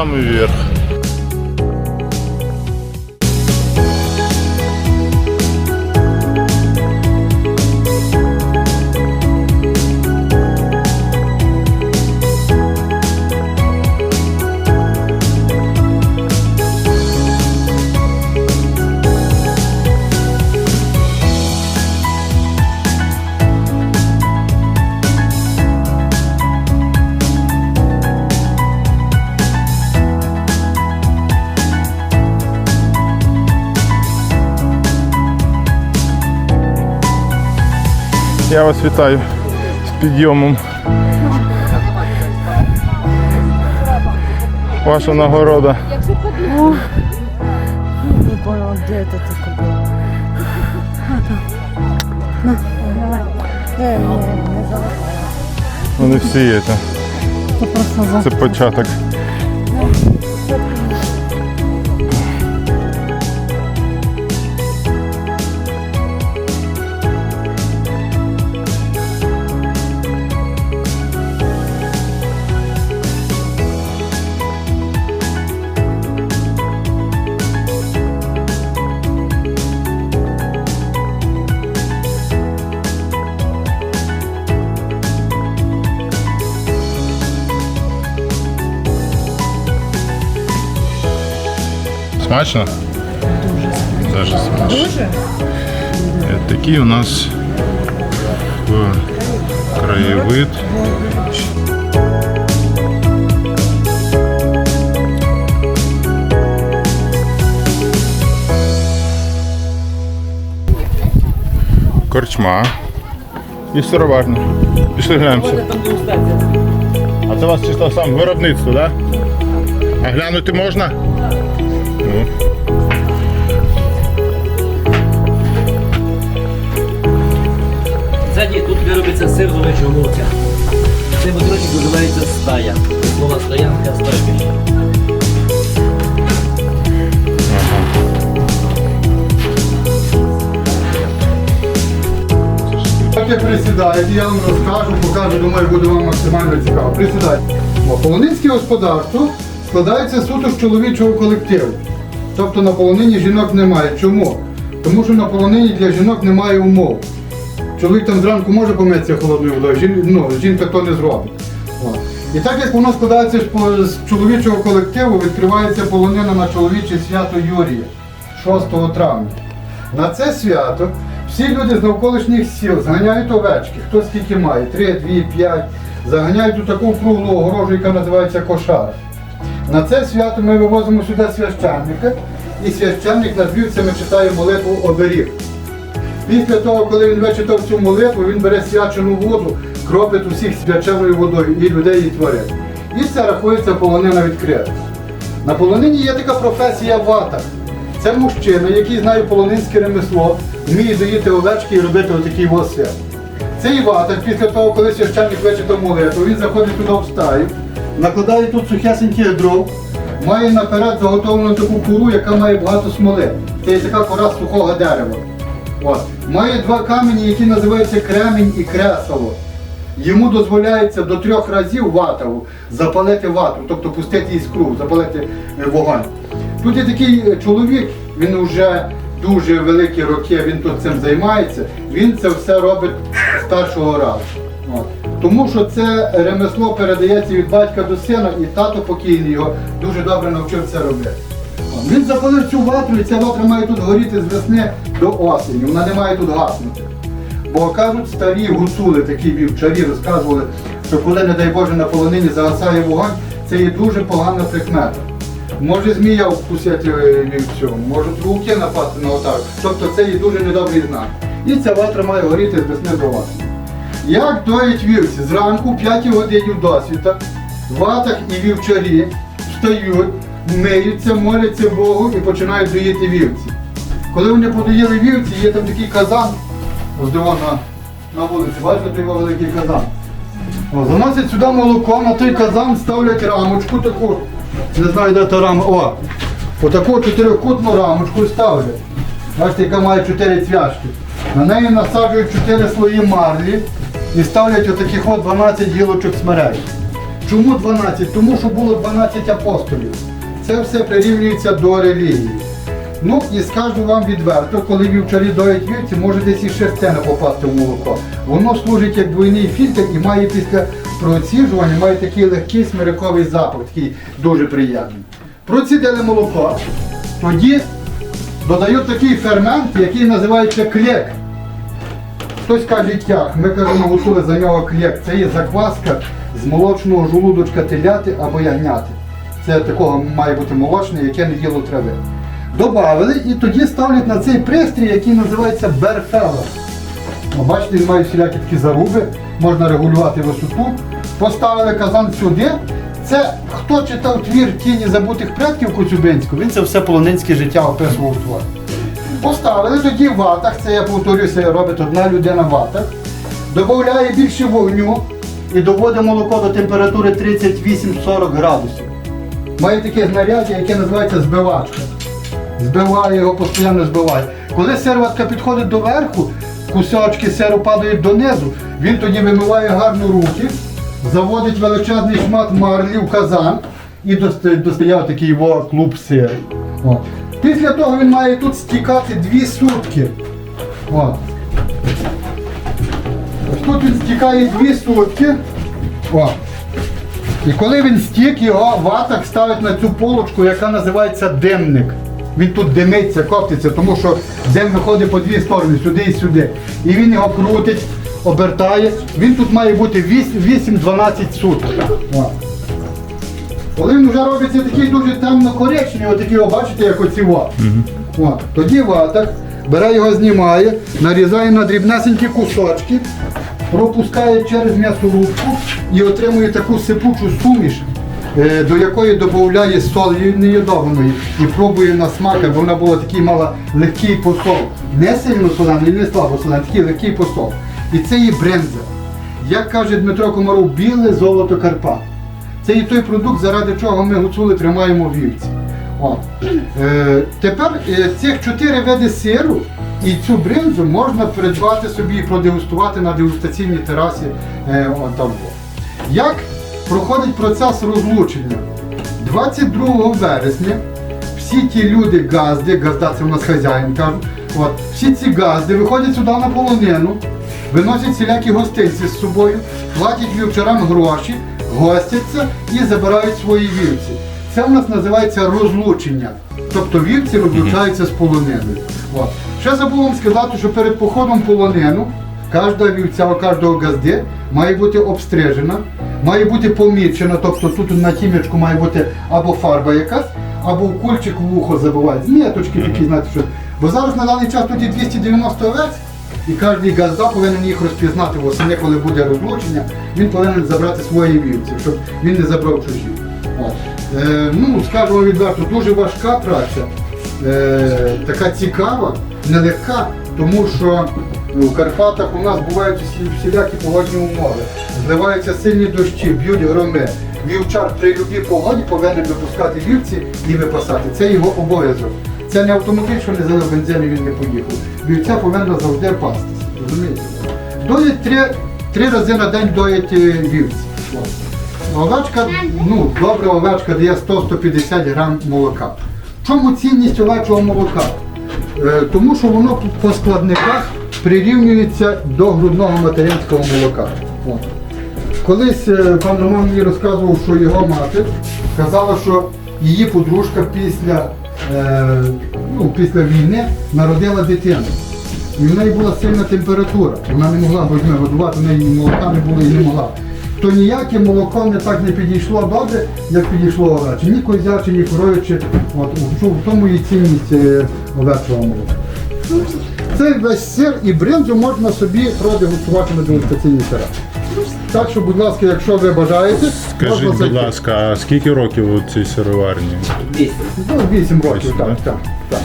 самый верх. Я вас вітаю з підйомом. Ваша нагорода. Не понял, где это ты купил. Дай мне, мне жалко. Вони всі є. Це, Ты просто за... це початок. Смачно? Дуже смачно. Дуже? Такий у нас е, краєвид. Корчма. І сироварня. Пішли глянемося. А це у вас чисто сам виробництво, так? Да? А глянути можна? Ззаді тут виробиться сир з овечого молока. Цей будиночок називається стая. Слова стоянка стойбище. Поки я вам розкажу, покажу, думаю, буде вам максимально цікаво. Присідайте. Полонинське господарство складається суто з чоловічого колективу. Тобто на полонині жінок немає. Чому? Тому що на полонині для жінок немає умов. Чоловік там зранку може помитися холодною водою, жін, ну, жінка то не зробить. От. І так як воно складається з чоловічого колективу, відкривається полонина на чоловіче свято Юрія 6 травня. На це свято всі люди з навколишніх сіл заганяють овечки, хто скільки має, 3, 2, 5, заганяють у таку круглу огорожу, яка називається кошара. На це свято ми вивозимо сюди священника, і священник над вівцями читає молитву оберіг. Після того, коли він вичитав цю молитву, він бере свячену воду, кропить усіх свяченою водою і людей, і тварин. І це рахується полонина відкрита. На полонині є така професія ватар. Це мужчина, який знає полонинське ремесло, вміє доїти овечки і робити отакий восвят. Цей ватар, після того, коли священник вичитав молитву, він заходить туди в стаю, накладає тут сухесеньких дров, має наперед заготовлену таку куру, яка має багато смоли. Це є така кора сухого дерева. От. Має два камені, які називаються кремінь і кресало. Йому дозволяється до трьох разів ватаву запалити вату, тобто пустити іскру, запалити е, вогонь. Тут є такий е, чоловік, він вже дуже великі роки, він тут цим займається, він це все робить з старшого разу. Тому що це ремесло передається від батька до сина, і тато покійний його дуже добре навчив це робити. Він запалив цю ватру, і ця ватра має тут горіти з весни до осені. Вона не має тут гаснути. Бо кажуть, старі гуцули, такі вівчарі, розказували, що коли, не дай Боже, на полонині загасає вогонь, це є дуже погана прикмета. Може змія вкусити е, вівцю, можуть руки напасти на отак. Тобто це є дуже недобрий знак. І ця ватра має горіти з весни до осені. Як доять вівці? Зранку 5 годині досвіта, в ватах і вівчарі встають, миються, моляться Богу і починають доїти вівці. Коли вони подоїли вівці, є там такий казан, ось де вона на вулиці, бачите, той великий казан. О, заносять сюди молоко, на той казан ставлять рамочку таку, не знаю, де та рама. О, отаку чотирикутну рамочку ставлять. Бачите, яка має чотири цвяшки. На неї насаджують чотири слої марлі і ставлять отаких от 12 гілочок смерей. Чому 12? Тому що було 12 апостолів. Це все прирівнюється до релігії. Ну і скажу вам відверто, коли вівчарі доять вівці, може десь і шерстяне попасти в молоко. Воно служить як двойний фільтр і має після проціжування має такий легкий смириковий запах, такий дуже приємний. Процідили молоко, тоді додають такий фермент, який називається клек. Хтось каже тяг, ми кажемо гуцули за нього клек. Це є закваска з молочного жолудочка теляти або ягняти. Це такого має бути молочне, яке не їло трави. Добавили і тоді ставлять на цей пристрій, який називається берфела. О, Бачите, він має всілякі такі заруби, можна регулювати висоту. Поставили казан сюди. Це хто читав твір тіні забутих предків Коцюбинського, він це все полонинське життя описував в творі. Поставили тоді в ватах, це я повторюся, робить одна людина в ватах, додає більше вогню і доводить молоко до температури 38-40 градусів. Має таке знаряддя, яке називається збивачка. Збиває його, постійно збиває. Коли серватка підходить до верху, кусочки сиру падають донизу, він тоді вимиває гарно руки, заводить величезний шмат марлі в казан і достає такий його клуб сиру. От. Після того він має тут стікати дві сутки. Ось тут він стікає дві сутки. О. І коли він стік, його ватак ставить на цю полочку, яка називається димник. Він тут димиться, коптиться, тому що дим виходить по дві сторони, сюди і сюди. І він його крутить, обертає. Він тут має бути 8-12 суток. Коли він вже робиться такий дуже темно-коричневий, отакий, бачите, як оці о. О, тоді ватак бере його, знімає, нарізає на дрібнесенькі кусочки, пропускає через м'ясорубку і отримує таку сипучу суміш, е, до якої додає солі неєдованої і пробує на смак, аби вона була такий мала легкий посол. Не сильно солений, не слабо солений, такий легкий посол. І це є бренза. Як каже Дмитро Комаров, біле золото Карпат. Це і той продукт, заради чого ми гуцули тримаємо вівці. Е, тепер е, цих чотири види сиру і цю бринзу можна придбати собі і продегустувати на дегустаційній терасі. Е, от. Як проходить процес розлучення? 22 вересня всі ті люди, газди, газда це у нас хазяїн кажуть, от, всі ці газди виходять сюди на полонину, виносять всілякі гостинці з собою, платять вівчарам гроші, гостяться і забирають свої вівці. Це у нас називається розлучення. Тобто вівці розлучаються з полониною. От. Ще забув вам сказати, що перед походом в полонину кожна вівця, у кожного газди має бути обстрижена, має бути помічена, тобто тут на тімечку має бути або фарба якась, або кульчик в вухо забивають. Ніточки такі, знаєте, що. Бо зараз на даний час тут є 290 овець, і кожен газда повинен їх розпізнати восени, коли буде розлучення, він повинен забрати свої вівці, щоб він не забрав чужі. Е, ну, скажу відверто, дуже важка праця, е, така цікава, нелегка, тому що ну, в Карпатах у нас бувають всілякі погодні умови. Зливаються сильні дощі, б'ють громи. Вівчар при любій погоді повинен випускати вівці і випасати. Це його обов'язок. Це не автомобіль, що не залив бензин і він не поїхав. Вівця повинна завжди пастися. Розумієте? Доїть три, три рази на день доїть е, вівці. Овечка, ну, добра овечка дає 100-150 грам молока. В чому цінність овечого молока? Е, тому що воно по складниках прирівнюється до грудного материнського молока. От. Колись е, пан Роман мені розказував, що його мати казала, що її подружка після, е, ну, після війни народила дитину. І в неї була сильна температура. Вона не могла возьми, годувати, в неї молока не було і не могла. То ніяке молоко не так не підійшло добре, як підійшло овече. Ні козяче, ні коровиче. От, в тому і цінність е, овечого молока. Цей весь сир і бринзу можна собі продегустувати на дегустаційній сира. Так що, будь ласка, якщо ви бажаєте, Скажіть, можна будь зайти. ласка, а скільки років у цій сироварні? 200. Ну, 8 років, Вісім, так, да? так, так.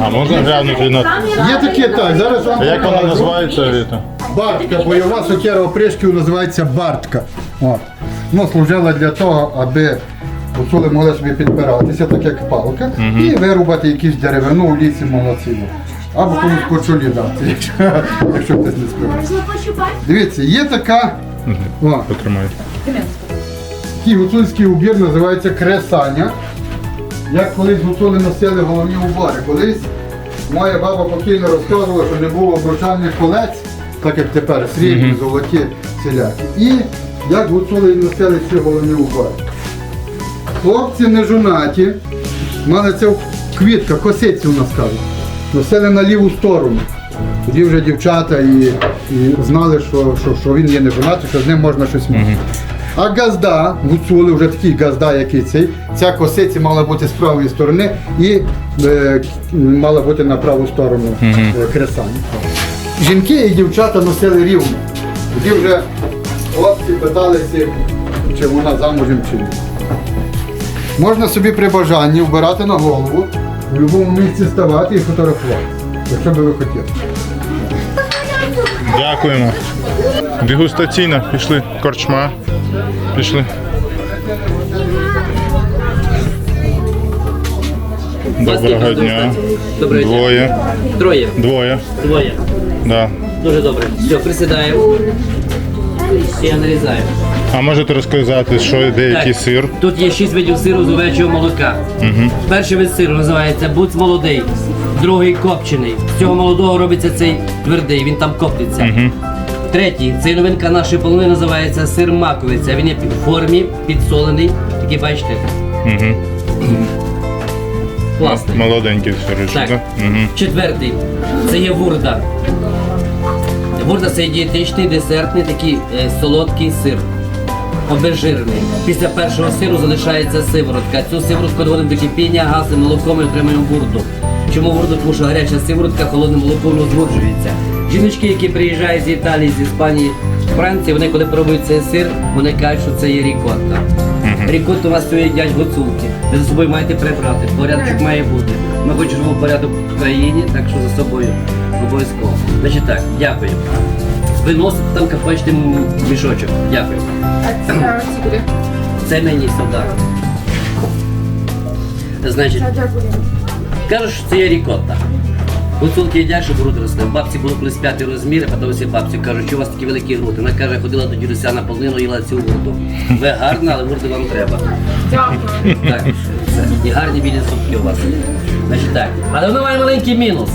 А можна глянути на. Є таке, так, зараз вам А як вона покажу. називається? Віта? Бартка, бойова сокира опришків називається бартка. От. Ну, служила для того, аби гуцули могли собі підпиратися, так як палка, і вирубати якусь деревину у лісі молодцівну. Або комусь кочолі дати, якщо, якщо хтось не спив. Дивіться, є така. О, такий гуцульський убір називається кресання. Як колись гуцули носили головні убори. Колись моя баба покійно розказувала, що не було обручальних колець, так як тепер, срібні, золоті, всілякі. І як гуцули носили ці головні убори. Хлопці не жонаті, мали це квітка, косиці у нас кажуть. Носили на ліву сторону. Тоді вже дівчата і, і знали, що, що, що він є не жонатий, що з ним можна щось мати. А газда, гуцули, вже такий газда, який цей, ця косиці мала бути з правої сторони і е, мала бути на праву сторону е, кресання. Жінки і дівчата носили рівно. Тоді вже хлопці питалися, чи вона замужем чи ні. Можна собі при бажанні вбирати на голову, в будь-якому місці ставати і фотографувати, якщо би ви хотіли. Дякуємо. Дегустаційна. Пішли. Корчма. Пішли. Доброго дня. Доброго дня. Двоє. Троє. Двоє. Двоє. Да. Дуже добре. Все, присідаємо. І нарізаємо. А можете розказати, що деякий Так. сир? Тут є шість видів сиру з овечого молока. Перший вид сиру називається буц молодий, другий копчений. З цього молодого робиться цей твердий, він там коптиться. Третій, це новинка нашої полони називається сир маковиця. Він є в формі, підсолений. Такий бачите. Угу. Класний. Молоденький сирочок, Так. так? Угу. Четвертий це є вурда. Вурда це дієтичний, десертний, такий е, солодкий сир. Обезжирений. Після першого сиру залишається сиворотка. Цю сиворотку доводимо до кипіння, гасимо молоком і отримуємо вурду. Чому вурду? Тому що гаряча сиворотка холодним молоком розморджується. Жіночки, які приїжджають з Італії, з Іспанії, з Франції, вони коли пробують цей сир, вони кажуть, що це є рікотта. Рікотту у вас сьогодні їдять гуцулки. Ви за собою маєте прибрати. Порядок має бути. Ми хочемо порядок в країні, так що за собою обов'язково. Значить так, дякую. Виносите там м- мішочок. Дякую. А це куди? Це мені солдат. Значить, кажуть, що це є рікотта. Гуцулки їдять, щоб груди росли. Бабці було колись п'ятий розмір, а потім всі бабці кажуть, що у вас такі великі груди. Вона каже, ходила до дідуся на полину, їла цю гурту. Ви гарна, але гурди вам треба. Дякую. Так, все. І гарні білі зубки у вас. Значить так. Але вона має маленький мінус.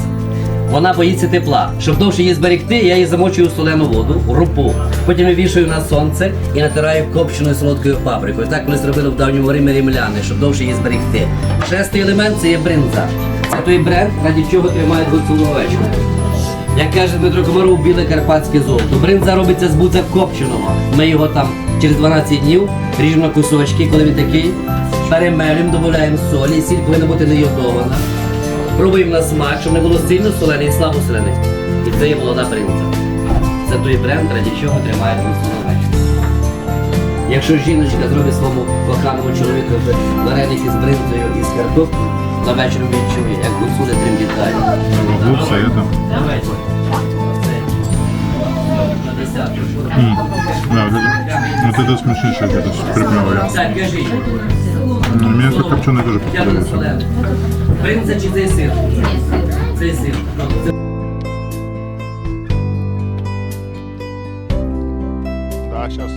Вона боїться тепла. Щоб довше її зберегти, я її замочую в солену воду, рупу. Потім я вішаю на сонце і натираю копченою солодкою паприкою. Так колись робили в давньому Римі римляни, щоб довше її зберегти. Шестий елемент це є бринза. Це той бренд, раді чого тримають гуцулу овечку. Як каже Дмитро Комаров, біле карпатське золото. Бринза робиться з буца копченого. Ми його там через 12 днів ріжемо на кусочки, коли він такий, перемелюємо, додаємо солі, сіль повинна бути не йодована. Пробуємо на смак, щоб не було сильно солене і слабо солене. І це є молода бринза. Це той бренд, раді чого тримає гуцулу. Якщо жіночка зробить своєму коханому чоловікові вареники з бринзою і з картоплею, на вечір відчує, як гуцули трембітають. Вот все это. Давайте. На десятку. Да, вот это, вот это смешнейшее, вот это скрипное. Так, кажіть. Мне это копченое тоже Тягну попадается. солене. Бринза чи цей сир? Цей сир. Це- Да, сейчас